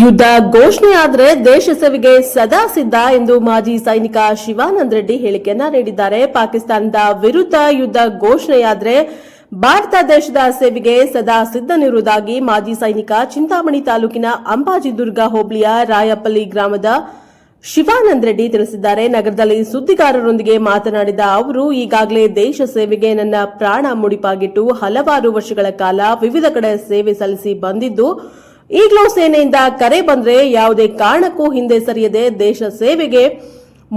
ಯುದ್ಧ ಘೋಷಣೆ ಆದರೆ ದೇಶ ಸೇವೆಗೆ ಸದಾ ಸಿದ್ಧ ಎಂದು ಮಾಜಿ ಸೈನಿಕ ಶಿವಾನಂದ ರೆಡ್ಡಿ ಹೇಳಿಕೆಯನ್ನ ನೀಡಿದ್ದಾರೆ. ಪಾಕಿಸ್ತಾನದ ವಿರುದ್ಧ ಯುದ್ಧ ಘೋಷಣೆಯಾದರೆ ಭಾರತ ದೇಶದ ಸೇವೆಗೆ ಸದಾ ಸಿದ್ಧನಿರುವುದಾಗಿ ಮಾಜಿ ಸೈನಿಕ ಚಿಂತಾಮಣಿ ತಾಲೂಕಿನ ಅಂಬಾಜಿದುರ್ಗ ಹೋಬಳಿಯ ರಾಯಪಲ್ಲಿ ಗ್ರಾಮದ ಶಿವಾನಂದ ರೆಡ್ಡಿ ತಿಳಿಸಿದ್ದಾರೆ. ನಗರದಲ್ಲಿ ಸುದ್ದಿಗಾರರೊಂದಿಗೆ ಮಾತನಾಡಿದ ಅವರು, ಈಗಾಗಲೇ ದೇಶ ಸೇವೆಗೆ ನನ್ನ ಪ್ರಾಣ ಮುಡಿಪಾಗಿಟ್ಟು ಹಲವಾರು ವರ್ಷಗಳ ಕಾಲ ವಿವಿಧ ಕಡೆ ಸೇವೆ ಸಲ್ಲಿಸಿ ಬಂದಿದ್ದು ಈಗಲೂ ಸೇನೆಯಿಂದ ಕರೆ ಬಂದ್ರೆ ಯಾವುದೇ ಕಾರಣಕ್ಕೂ ಹಿಂದೆ ಸರಿಯದೆ ದೇಶ ಸೇವೆಗೆ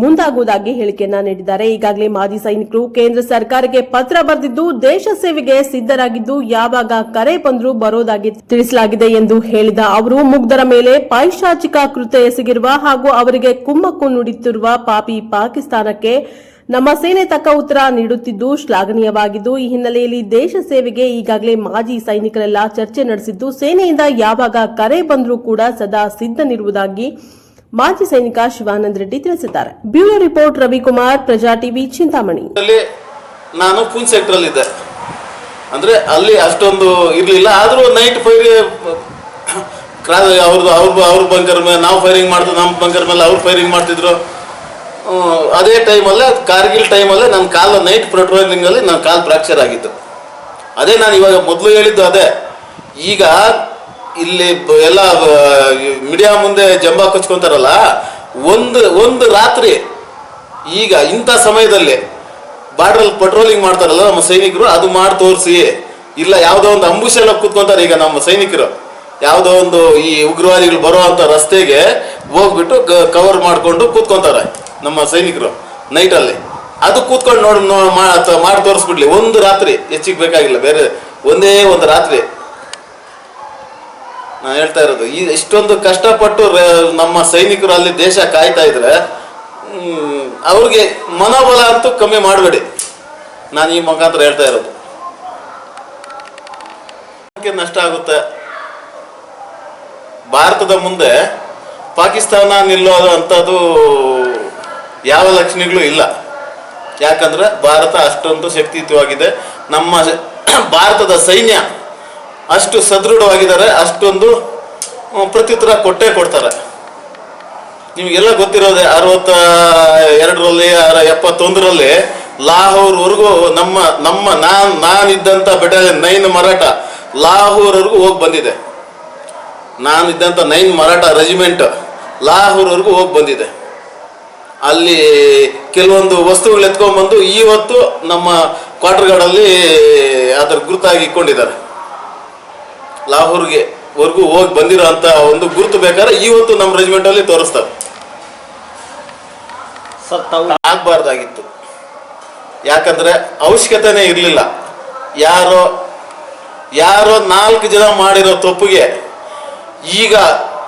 ಮುಂದಾಗುವುದಾಗಿ ಹೇಳಿಕೆಯನ್ನ ನೀಡಿದ್ದಾರೆ. ಈಗಾಗಲೇ ಮಾಜಿ ಸೈನಿಕರು ಕೇಂದ್ರ ಸರ್ಕಾರಕ್ಕೆ ಪತ್ರ ಬರೆದಿದ್ದು ದೇಶ ಸೇವೆಗೆ ಸಿದ್ಧರಾಗಿದ್ದು ಯಾವಾಗ ಕರೆ ಬಂದರೂ ಬರೋದಾಗಿ ತಿಳಿಸಲಾಗಿದೆ ಎಂದು ಹೇಳಿದ ಅವರು, ಮುಗ್ಧರ ಮೇಲೆ ಪೈಶಾಚಿಕ ಕೃತ್ಯ ಎಸಗಿರುವ ಹಾಗೂ ಅವರಿಗೆ ಕುಮ್ಮಕ್ಕು ನುಡಿತಿರುವ ಪಾಪಿ ಪಾಕಿಸ್ತಾನಕ್ಕೆ ನಮ್ಮ ಸೇನೆ ತಕ್ಕ ಉತ್ತರ ನೀಡುತ್ತಿದ್ದು ಶ್ಲಾಘನೀಯವಾಗಿದ್ದು, ಈ ಹಿನ್ನೆಲೆಯಲ್ಲಿ ದೇಶ ಸೇವೆಗೆ ಈಗಾಗಲೇ ಮಾಜಿ ಸೈನಿಕರೆಲ್ಲ ಚರ್ಚೆ ನಡೆಸಿದ್ದು, ಸೇನೆಯಿಂದ ಯಾವಾಗ ಕರೆ ಬಂದರೂ ಕೂಡ ಸದಾ ಸಿದ್ಧನಿರುವುದಾಗಿ ಮಾಜಿ ಸೈನಿಕ ಶಿವಾನಂದ ರೆಡ್ಡಿ ತಿಳಿಸಿದ್ದಾರೆ. ಬ್ಯೂರೋ ರಿಪೋರ್ಟ್, ರವಿಕುಮಾರ್, ಪ್ರಜಾ ಟಿವಿ, ಚಿಂತಾಮಣಿ. ನಾನು ಪೂನ್ ಸೆಕ್ಟರ್ ಇದ್ದೆ ಅಂದ್ರೆ ಅಲ್ಲಿ ಅಷ್ಟೊಂದು ಇರ್ಲಿಲ್ಲ. ಆದ್ರೂ ನೈಟ್ ಫೈರ್ ಅವ್ರದ್ದು ಅವ್ರ ಅವ್ರ ಬಂಕರ್ ಮೇಲೆ, ನಾವು ಫೈರಿಂಗ್ ಮಾಡಿದ್ರು ನಮ್ಮ ಬಂಕರ್ ಮೇಲೆ ಅವ್ರು ಫೈರಿಂಗ್ ಮಾಡ್ತಿದ್ರು. ಅದೇ ಟೈಮಲ್ಲೇ ಕಾರ್ಗಿಲ್ ಟೈಮಲ್ಲೇ ನನ್ನ ಕಾಲು ನೈಟ್ ಪ್ರೊಟ್ರೋಲಿಂಗಲ್ಲಿ ನನ್ನ ಕಾಲು ಫ್ರಾಕ್ಚರ್ ಆಗಿತ್ತು. ಅದೇ ನಾನು ಇವಾಗ ಮೊದಲು ಹೇಳಿದ್ದು ಅದೇ. ಈಗ ಇಲ್ಲಿ ಎಲ್ಲ ಮೀಡಿಯಾ ಮುಂದೆ ಜಂಬ ಕಚ್ಕೊಂತಾರಲ್ಲ, ಒಂದು ಒಂದು ರಾತ್ರಿ, ಈಗ ಇಂಥ ಸಮಯದಲ್ಲಿ ಬಾರ್ಡ್ರಲ್ಲಿ ಪೆಟ್ರೋಲಿಂಗ್ ಮಾಡ್ತಾರಲ್ಲ ನಮ್ಮ ಸೈನಿಕರು, ಅದು ಮಾಡಿ ತೋರಿಸಿ. ಇಲ್ಲ ಯಾವುದೋ ಒಂದು ಅಂಬುಷ ಎಲ್ಲ ಕೂತ್ಕೊಂತಾರೆ ಈಗ ನಮ್ಮ ಸೈನಿಕರು. ಯಾವುದೋ ಒಂದು ಈ ಉಗ್ರವಾದಿಗಳು ಬರುವಂಥ ರಸ್ತೆಗೆ ಹೋಗ್ಬಿಟ್ಟು ಕವರ್ ಮಾಡಿಕೊಂಡು ಕೂತ್ಕೊಂತಾರೆ. ನಮ್ಮ ಸೈನಿಕರು ನೈಟಲ್ಲಿ ಅದು ಕೂತ್ಕೊಂಡು ನೋಡಿ ಮಾಡಿ ತೋರಿಸ್ಬಿಡ್ಲಿ. ಒಂದು ರಾತ್ರಿ ಹೆಚ್ಚಿಗೆ ಬೇಕಾಗಿಲ್ಲ. ಬೇರೆ ಒಂದೇ ಒಂದು ರಾತ್ರಿ. ನಾನು ಹೇಳ್ತಾ ಇರೋದು, ಈ ಇಷ್ಟೊಂದು ಕಷ್ಟಪಟ್ಟು ನಮ್ಮ ಸೈನಿಕರು ಅಲ್ಲಿ ದೇಶ ಕಾಯ್ತಾ ಇದ್ರೆ ಅವ್ರಿಗೆ ಮನೋಬಲ ಅಂತೂ ಕಮ್ಮಿ ಮಾಡಬೇಡಿ. ನಾನು ಈ ಮುಖಾಂತರ ಹೇಳ್ತಾ ಇರೋದು. ನಷ್ಟ ಆಗುತ್ತೆ. ಭಾರತದ ಮುಂದೆ ಪಾಕಿಸ್ತಾನ ನಿಲ್ಲೋದು ಅಂಥದ್ದು ಯಾವ ಲಕ್ಷಣಗಳು ಇಲ್ಲ. ಯಾಕಂದ್ರೆ ಭಾರತ ಅಷ್ಟೊಂದು ಶಕ್ತಿಯುತವಾಗಿದೆ. ನಮ್ಮ ಭಾರತದ ಸೈನ್ಯ ಅಷ್ಟು ಸದೃಢವಾಗಿದ್ದಾರೆ, ಅಷ್ಟೊಂದು ಪ್ರತ್ಯುತ್ತರ ಕೊಟ್ಟೇ ಕೊಡ್ತಾರೆ. ನಿಮಗೆಲ್ಲ ಗೊತ್ತಿರೋದೆ ಅರವತ್ತ ಎರಡರಲ್ಲಿ ಎಪ್ಪತ್ತೊಂದರಲ್ಲಿ ಲಾಹೋರ್ವರೆಗೂ ನಮ್ಮ ನಮ್ಮ ನಾನ್ ನಾನಿದ್ದಂಥ ಬೆಟಾಲಿಯನ್ ನೈನ್ ಮರಾಠ ಲಾಹೋರ್ವರೆಗೂ ಹೋಗಿ ಬಂದಿದೆ. ನಾನಿದ್ದಂಥ ನೈನ್ ಮರಾಠ ರೆಜಿಮೆಂಟ್ ಲಾಹೋರ್ವರೆಗೂ ಹೋಗಿ ಬಂದಿದೆ. ಅಲ್ಲಿ ಕೆಲವೊಂದು ವಸ್ತುಗಳು ಎತ್ಕೊಂಡ್ಬಂದು ಇವತ್ತು ನಮ್ಮ ಕ್ವಾರ್ಟರ್ಗಳಲ್ಲಿ ಅದರ ಗುರುತಾಗಿ ಇಟ್ಕೊಂಡಿದ್ದಾರೆ. ಲಾಹೋರ್ಗೆ ವರ್ಗೂ ಹೋಗಿ ಬಂದಿರೋ ಅಂತ ಒಂದು ಗುರುತು ಬೇಕಾದ್ರೆ ಇವತ್ತು ನಮ್ಮ ರೆಜಿಮೆಂಟ್ ಅಲ್ಲಿ ತೋರಿಸ್ತಾರೆ ಆಗ್ಬಾರ್ದಾಗಿತ್ತು. ಯಾಕಂದ್ರೆ ಅವಶ್ಯಕತೆನೇ ಇರಲಿಲ್ಲ. ಯಾರೋ ಯಾರೋ ನಾಲ್ಕು ಜನ ಮಾಡಿರೋ ತಪ್ಪಿಗೆ ಈಗ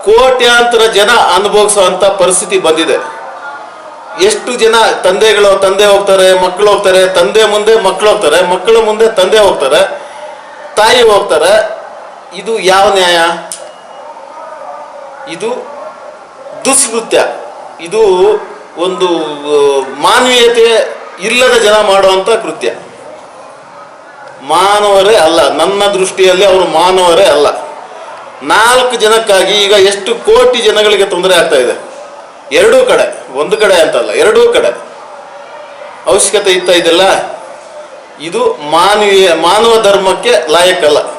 ಕೋಟ್ಯಾಂತರ ಜನ ಅನುಭವಿಸುವಂತ ಪರಿಸ್ಥಿತಿ ಬಂದಿದೆ. ಎಷ್ಟು ಜನ ತಂದೆಗಳು ತಂದೆ ಹೋಗ್ತಾರೆ ಮಕ್ಕಳು ಹೋಗ್ತಾರೆ, ತಂದೆ ಮುಂದೆ ಮಕ್ಕಳು ಹೋಗ್ತಾರೆ ಮಕ್ಕಳ ಮುಂದೆ ತಂದೆ ಹೋಗ್ತಾರೆ, ತಾಯಿ ಹೋಗ್ತಾರೆ, ಇದು ಯಾವ ನ್ಯಾಯ? ಇದು ದುಷ್ಕೃತ್ಯ ಇದು ಒಂದು ಮಾನವೀಯತೆ ಇಲ್ಲದ ಜನ ಮಾಡುವಂತ ಕೃತ್ಯ. ಮಾನವರೇ ಅಲ್ಲ, ನನ್ನ ದೃಷ್ಟಿಯಲ್ಲಿ ಅವರು ಮಾನವರೇ ಅಲ್ಲ. ನಾಲ್ಕು ಜನಕ್ಕಾಗಿ ಈಗ ಎಷ್ಟು ಕೋಟಿ ಜನಗಳಿಗೆ ತೊಂದರೆ ಆಗ್ತಾ ಇದೆ. ಎರಡೂ ಕಡೆ. ಒಂದು ಕಡೆ ಅಂತಲ್ಲ ಎರಡೂ ಕಡೆ. ಅವಶ್ಯಕತೆ ಇತ್ತ ಇದೆಲ್ಲ? ಇದು ಮಾನವೀಯ ಮಾನವ ಧರ್ಮಕ್ಕೆ ಲಾಯಕ್ಕಲ್ಲ.